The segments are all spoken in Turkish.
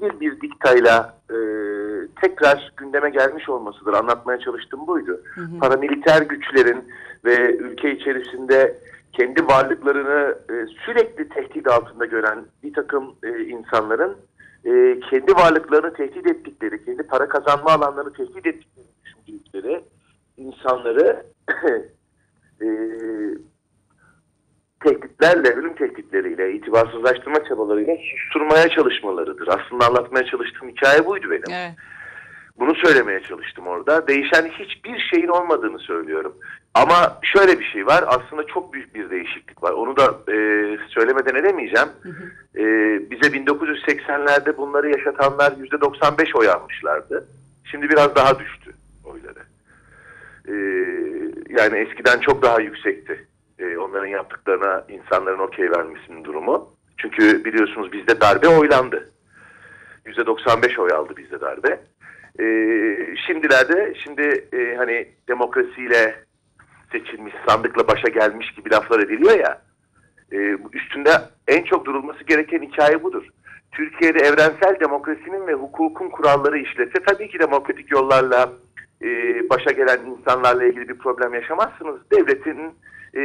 sivil bir diktayla e, tekrar gündeme gelmiş olmasıdır. Anlatmaya çalıştığım buydu. Paramiliter güçlerin ve ülke içerisinde kendi varlıklarını e, sürekli tehdit altında gören bir takım e, insanların e, kendi varlıklarını tehdit ettikleri, kendi para kazanma alanlarını tehdit ettikleri düşündükleri insanları e, tehditlerle, ölüm tehditleriyle, itibarsızlaştırma çabalarıyla susturmaya çalışmalarıdır. Aslında anlatmaya çalıştığım hikaye buydu benim. Evet. Bunu söylemeye çalıştım orada. Değişen hiçbir şeyin olmadığını söylüyorum. Ama şöyle bir şey var. Aslında çok büyük bir değişiklik var. Onu da e, söylemeden edemeyeceğim. E, bize 1980'lerde bunları yaşatanlar %95 oy almışlardı. Şimdi biraz daha düştü oyları. E, yani eskiden çok daha yüksekti. E, onların yaptıklarına insanların okey vermesinin durumu. Çünkü biliyorsunuz bizde darbe oylandı. %95 oy aldı bizde darbe. E, şimdilerde şimdi e, hani demokrasiyle seçilmiş sandıkla başa gelmiş gibi laflar ediliyor ya. e, üstünde en çok durulması gereken hikaye budur. Türkiye'de evrensel demokrasinin ve hukukun kuralları işlese tabii ki demokratik yollarla e, başa gelen insanlarla ilgili bir problem yaşamazsınız. Devletin e,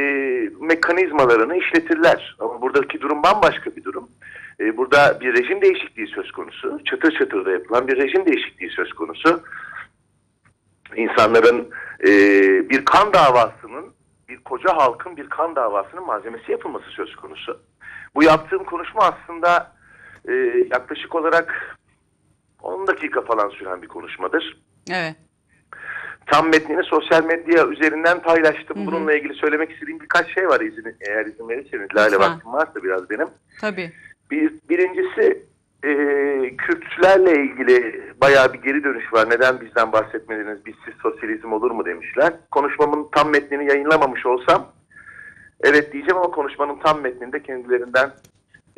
mekanizmalarını işletirler. Ama buradaki durum bambaşka bir durum. E, burada bir rejim değişikliği söz konusu. Çıtır çıtır da yapılan bir rejim değişikliği söz konusu. İnsanların e, bir kan davasının, bir koca halkın bir kan davasının malzemesi yapılması söz konusu. Bu yaptığım konuşma aslında e, yaklaşık olarak 10 dakika falan süren bir konuşmadır. Evet. Tam metnini sosyal medya üzerinden paylaştım. Bununla ilgili söylemek istediğim birkaç şey var izin, eğer izin verirseniz. Lale vaktim varsa biraz benim. Tabii. Bir, birincisi e, Kürtlerle ilgili bayağı bir geri dönüş var. Neden bizden bahsetmediniz? Bizsiz sosyalizm olur mu demişler. Konuşmamın tam metnini yayınlamamış olsam evet diyeceğim ama konuşmanın tam metninde kendilerinden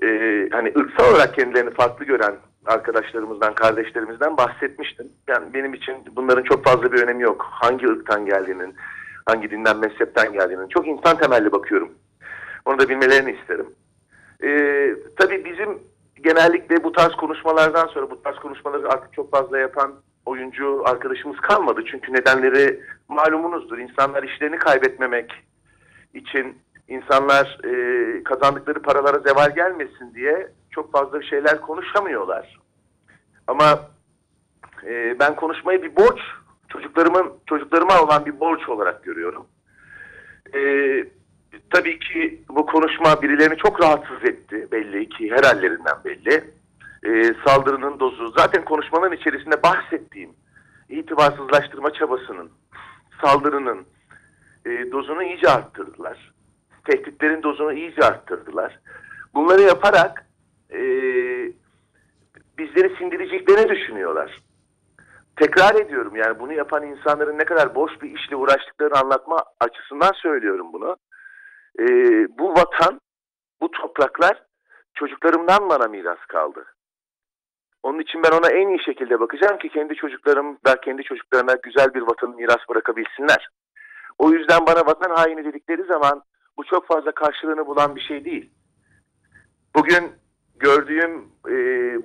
e, hani ırksal olarak kendilerini farklı gören arkadaşlarımızdan, kardeşlerimizden bahsetmiştim. Yani benim için bunların çok fazla bir önemi yok. Hangi ırktan geldiğinin, hangi dinden, mezhepten geldiğinin. Çok insan temelli bakıyorum. Onu da bilmelerini isterim. Ee, tabii bizim genellikle bu tarz konuşmalardan sonra bu tarz konuşmaları artık çok fazla yapan oyuncu arkadaşımız kalmadı. Çünkü nedenleri malumunuzdur. İnsanlar işlerini kaybetmemek için insanlar e, kazandıkları paralara zeval gelmesin diye çok fazla şeyler konuşamıyorlar. Ama e, ben konuşmayı bir borç, çocuklarımın çocuklarıma olan bir borç olarak görüyorum. E, tabii ki bu konuşma birilerini çok rahatsız etti belli ki her hallerinden belli. E, saldırının dozu zaten konuşmanın içerisinde bahsettiğim itibarsızlaştırma çabasının, saldırının e, dozunu iyice arttırdılar. Tehditlerin dozunu iyice arttırdılar. Bunları yaparak e, bizleri sindireceklerini düşünüyorlar. Tekrar ediyorum yani bunu yapan insanların ne kadar boş bir işle uğraştıklarını anlatma açısından söylüyorum bunu. E, bu vatan, bu topraklar çocuklarımdan bana miras kaldı. Onun için ben ona en iyi şekilde bakacağım ki kendi çocuklarım da kendi çocuklarına güzel bir vatan miras bırakabilsinler. O yüzden bana vatan haini dedikleri zaman bu çok fazla karşılığını bulan bir şey değil. Bugün gördüğüm e,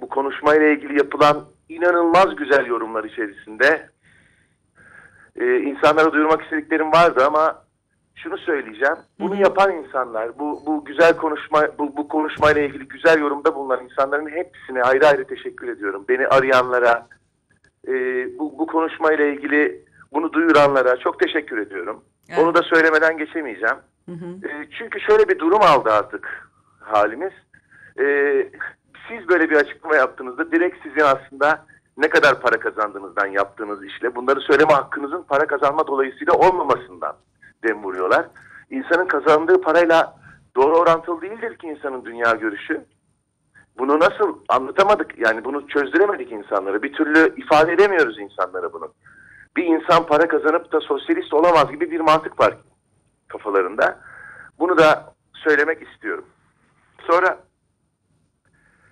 bu konuşmayla ilgili yapılan inanılmaz güzel yorumlar içerisinde e, insanlara duyurmak istediklerim vardı ama şunu söyleyeceğim. Bunu yapan insanlar, bu bu güzel konuşma bu, bu konuşmayla ilgili güzel yorumda bulunan insanların hepsine ayrı ayrı teşekkür ediyorum. Beni arayanlara, e, bu, bu konuşmayla ilgili bunu duyuranlara çok teşekkür ediyorum. Evet. Onu da söylemeden geçemeyeceğim. E, çünkü şöyle bir durum aldı artık halimiz. E, siz böyle bir açıklama yaptığınızda direkt sizin aslında ne kadar para kazandığınızdan yaptığınız işle bunları söyleme hakkınızın para kazanma dolayısıyla olmamasından dem vuruyorlar. İnsanın kazandığı parayla doğru orantılı değildir ki insanın dünya görüşü. Bunu nasıl anlatamadık yani bunu çözdüremedik insanlara. Bir türlü ifade edemiyoruz insanlara bunu. Bir insan para kazanıp da sosyalist olamaz gibi bir mantık var kafalarında. Bunu da söylemek istiyorum. Sonra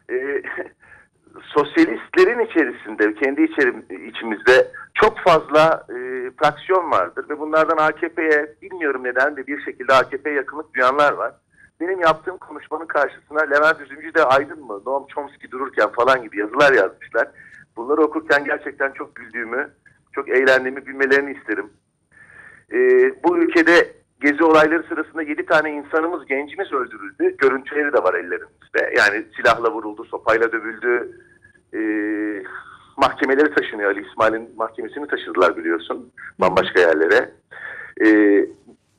e, sosyalistlerin içerisinde, kendi içeri, içimizde çok fazla e, fraksiyon vardır ve bunlardan AKP'ye bilmiyorum neden de bir şekilde AKP'ye yakınlık duyanlar var. benim yaptığım konuşmanın karşısına Levent Üzümcü de Aydın mı, Noam Chomsky dururken falan gibi yazılar yazmışlar. Bunları okurken gerçekten çok güldüğümü, çok eğlendiğimi bilmelerini isterim. Ee, bu ülkede gezi olayları sırasında 7 tane insanımız, gencimiz öldürüldü. Görüntüleri de var ellerimizde. Yani silahla vuruldu, sopayla dövüldü. Ee, mahkemeleri taşınıyor. Ali İsmail'in mahkemesini taşıdılar biliyorsun. Bambaşka yerlere. Ee,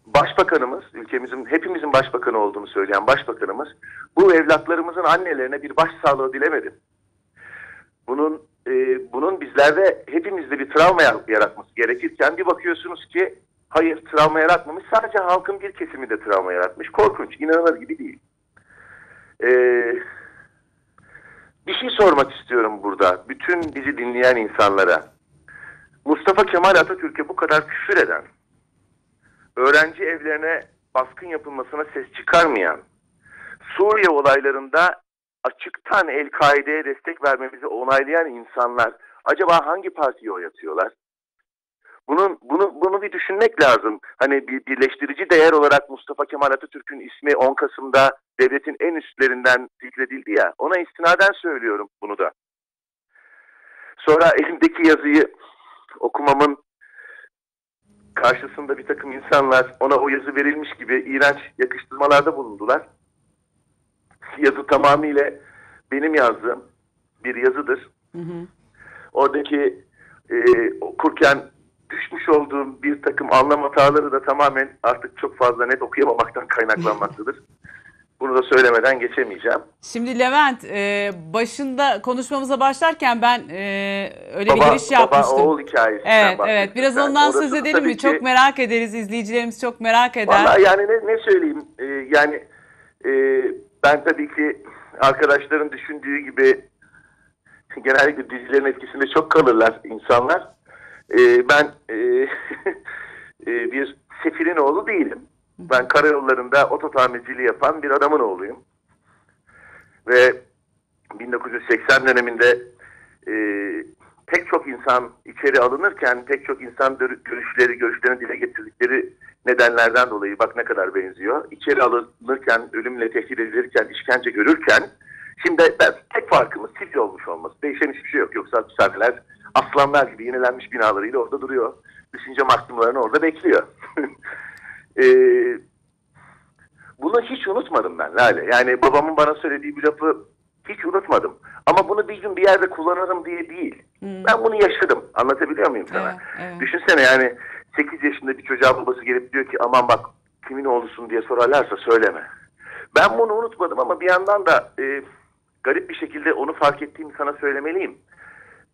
başbakanımız, ülkemizin hepimizin başbakanı olduğunu söyleyen başbakanımız bu evlatlarımızın annelerine bir başsağlığı dilemedi. Bunun e, bunun bizlerde hepimizde bir travma yaratması gerekirken bir bakıyorsunuz ki hayır travma yaratmamış sadece halkın bir kesiminde travma yaratmış. Korkunç, inanılır gibi değil. Ee, bir şey sormak istiyorum burada bütün bizi dinleyen insanlara. Mustafa Kemal Atatürk'e bu kadar küfür eden, öğrenci evlerine baskın yapılmasına ses çıkarmayan, Suriye olaylarında açıktan El-Kaide'ye destek vermemizi onaylayan insanlar acaba hangi partiye oy atıyorlar? Bunun, bunu, bunu bir düşünmek lazım. Hani bir birleştirici değer olarak Mustafa Kemal Atatürk'ün ismi 10 Kasım'da devletin en üstlerinden zikredildi ya. Ona istinaden söylüyorum bunu da. Sonra elimdeki yazıyı okumamın karşısında bir takım insanlar ona o yazı verilmiş gibi iğrenç yakıştırmalarda bulundular. Yazı tamamıyla benim yazdığım bir yazıdır. Hı hı. Oradaki e, okurken düşmüş olduğum bir takım anlam hataları da tamamen artık çok fazla net okuyamamaktan kaynaklanmaktadır. Bunu da söylemeden geçemeyeceğim. Şimdi Levent e, başında konuşmamıza başlarken ben e, öyle Baba, bir giriş yapmıştım. Baba oğul hikayesinden Evet evet biraz ben. ondan Orası söz edelim mi? Çok ki- merak ederiz izleyicilerimiz çok merak eder. Vallahi yani ne, ne söyleyeyim? Ee, yani e, ben tabii ki arkadaşların düşündüğü gibi genellikle dizilerin etkisinde çok kalırlar insanlar. Ee, ben e, e, bir sefirin oğlu değilim. Ben karayollarında oto yapan bir adamın oğluyum. Ve 1980 döneminde e, pek çok insan içeri alınırken pek çok insan görüşleri, görüşlerini dile getirdikleri nedenlerden dolayı bak ne kadar benziyor. İçeri alınırken, ölümle tehdit edilirken, işkence görürken şimdi ben, tek farkımız sivil olmuş olması. Değişen hiçbir şey yok. Yoksa hapishaneler aslanlar gibi yenilenmiş binalarıyla orada duruyor. Düşünce mahkumlarını orada bekliyor. Eee bunu hiç unutmadım ben Lale. Yani babamın bana söylediği bir lafı hiç unutmadım. Ama bunu bir gün bir yerde kullanırım diye değil. Hmm. Ben bunu yaşadım. Anlatabiliyor muyum sana? Evet, evet. Düşünsene yani 8 yaşında bir çocuğa babası gelip diyor ki aman bak kimin oğlusun diye sorarlarsa söyleme. Ben bunu unutmadım ama bir yandan da e, garip bir şekilde onu fark ettiğimi sana söylemeliyim.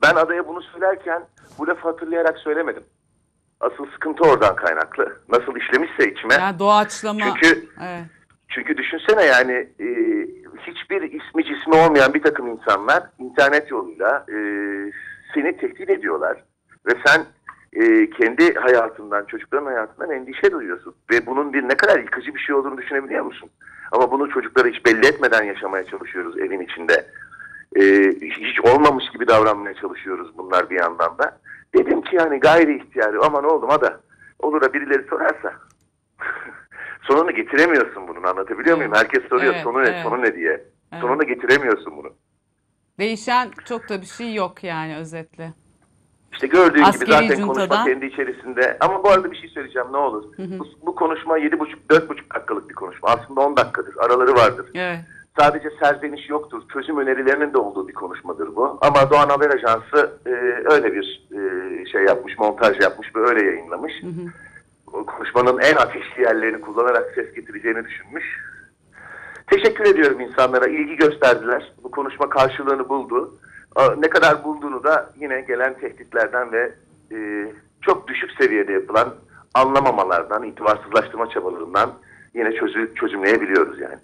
Ben adaya bunu söylerken bu lafı hatırlayarak söylemedim. Asıl sıkıntı oradan kaynaklı. Nasıl işlemişse içime. Yani doğaçlama. Çünkü Evet. çünkü düşünsene yani e, hiçbir ismi cismi olmayan bir takım insanlar internet yoluyla e, seni tehdit ediyorlar. Ve sen e, kendi hayatından, çocukların hayatından endişe duyuyorsun. Ve bunun bir ne kadar yıkıcı bir şey olduğunu düşünebiliyor musun? Ama bunu çocuklara hiç belli etmeden yaşamaya çalışıyoruz evin içinde. E, hiç olmamış gibi davranmaya çalışıyoruz bunlar bir yandan da. Dedim ki yani gayri ihtiyari aman oğlum ada olur da birileri sorarsa sonunu getiremiyorsun bunun anlatabiliyor muyum? Herkes soruyor Evet, sonu ne evet. sonu ne diye. Evet. Sonunu getiremiyorsun bunu. Değişen çok da bir şey yok yani özetle. İşte gördüğün Askeri gibi zaten juntadan- konuşma kendi içerisinde. Ama bu arada bir şey söyleyeceğim ne olur. Bu, bu konuşma 7,5-4,5 dakikalık bir konuşma. Aslında 10 dakikadır. Araları vardır. Evet. Sadece serzeniş yoktur. Çözüm önerilerinin de olduğu bir konuşmadır bu. Ama Doğan Haber Ajansı e, öyle bir e, şey yapmış, montaj yapmış ve öyle yayınlamış. O konuşmanın en ateşli yerlerini kullanarak ses getireceğini düşünmüş. Teşekkür ediyorum insanlara. ilgi gösterdiler. Bu konuşma karşılığını buldu. Ne kadar bulduğunu da yine gelen tehditlerden ve e, çok düşük seviyede yapılan anlamamalardan, itibarsızlaştırma çabalarından yine çözü, çözümleyebiliyoruz yani.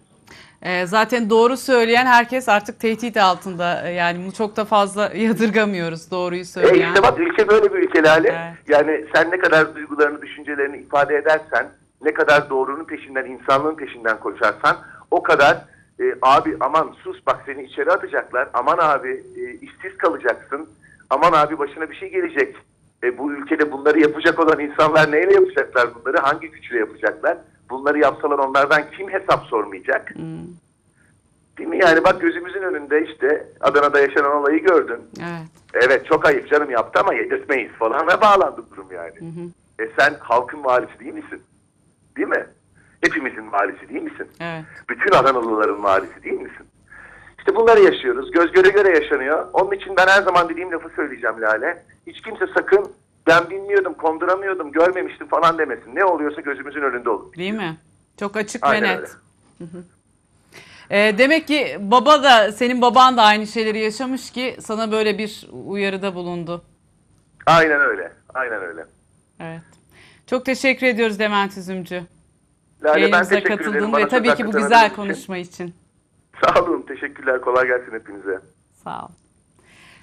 Ee, zaten doğru söyleyen herkes artık tehdit altında. Ee, Yani bunu çok da fazla yadırgamıyoruz doğruyu E söyleyen. işte bak ülke böyle bir ülke Lale. Evet. Yani sen ne kadar duygularını, düşüncelerini ifade edersen, ne kadar doğrunun peşinden, insanlığın peşinden koşarsan o kadar e, abi aman sus bak seni içeri atacaklar. Aman abi e, işsiz kalacaksın. Aman abi başına bir şey gelecek. E, bu ülkede bunları yapacak olan insanlar neyle yapacaklar bunları? Hangi güçle yapacaklar? Bunları yapsalar onlardan kim hesap sormayacak? Değil mi? Yani bak gözümüzün önünde işte Adana'da yaşanan olayı gördün. Evet. Evet çok ayıp canım yaptı ama yedirtmeyiz falana bağlandı durum yani. E sen halkın valisi değil misin? Değil mi? Hepimizin valisi değil misin? Evet. Bütün Adanalıların valisi değil misin? İşte bunları yaşıyoruz. Göz göre göre yaşanıyor. Onun için ben her zaman dediğim lafı söyleyeceğim Lale. Hiç kimse sakın ben bilmiyordum, konduramıyordum, görmemiştim falan demesin. Ne oluyorsa gözümüzün önünde olur. Değil mi? Çok açık Aynen ve net. öyle. Ee, demek ki baba da senin baban da aynı şeyleri yaşamış ki sana böyle bir uyarıda bulundu. Aynen öyle. Aynen öyle. Evet. Çok teşekkür ediyoruz Levent Üzümcü. Lale ben teşekkür ederim. katıldığın Bana ve tabii ki bu güzel için. konuşma için. Sağ olun. Teşekkürler. Kolay gelsin hepinize. Sağ ol.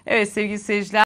Evet sevgili seyirciler.